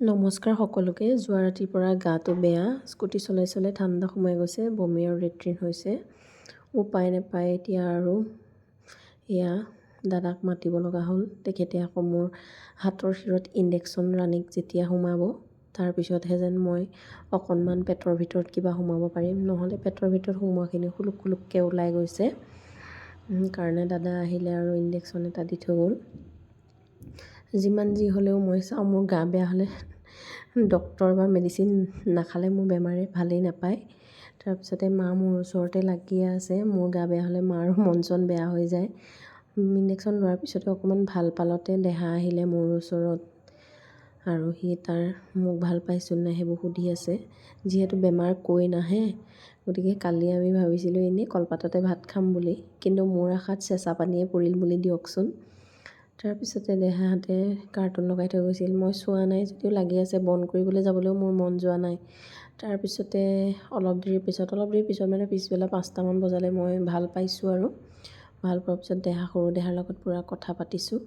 নমস্কাৰ সকলোকে যোৱা ৰাতিৰ পৰা গাটো বেয়া স্কুটি চলাই চলাই ঠাণ্ডা সোমাই গৈছে বমি আৰু লেট্ৰিন হৈছে। উপায় নাপায় এতিয়া আৰু এয়া দাদাক মাতিব লগা হ'ল। তেখেতে আকৌ মোৰ হাতৰ শিৰত ইণ্ডেকশ্যন ৰাণীক যেতিয়া সোমাব তাৰপিছতহে যেন মই অকণমান পেটৰ ভিতৰত কিবা সোমাব পাৰিম। নহ'লে পেটৰ ভিতৰত সোমোৱাখিনি খুলুক খুলুককৈ ওলাই গৈছে। কাৰণে দাদা আহিলে আৰু ইণ্ডেকশ্যন এটা দি থৈ গ'ল। যিমান যি হ'লেও মই চাওঁ মোৰ গা বেয়া হ'লে ডক্তৰ বা মেডিচিন নাখালে মোৰ বেমাৰে ভালেই নাপায়। তাৰপিছতে মা মোৰ ওচৰতে লাগিয়ে আছে মোৰ গা বেয়া হ'লে মাৰো মন চন বেয়া হৈ যায়। ইণ্ডেকশ্যন লোৱাৰ পিছতে অকণমান ভাল পালতে দেহা আহিলে মোৰ ওচৰত আৰু সি তাৰ মোক ভাল পাইছোঁ নাই সেইবোৰ সুধি আছে। যিহেতু বেমাৰ কৈ নাহে গতিকে কালি আমি ভাবিছিলোঁ এনেই কলপাততে ভাত খাম বুলি কিন্তু মোৰ আশাত চেঁচা পানীয়ে পৰিল বুলি দিয়কচোন। তাৰপিছতে দেহাহঁতে কাৰ্টুন লগাই থৈ গৈছিল। মই চোৱা নাই যদিও লাগি আছে বন্ধ কৰিবলৈ যাবলৈও মোৰ মন যোৱা নাই। তাৰপিছতে অলপ দেৰিৰ পিছত অলপ দেৰিৰ পিছত মানে পিছবেলা পাঁচটামান বজালে মই ভাল পাইছোঁ আৰু। ভাল পোৱাৰ পিছত দেহা সৰু দেহাৰ লগত পূৰা কথা পাতিছোঁ।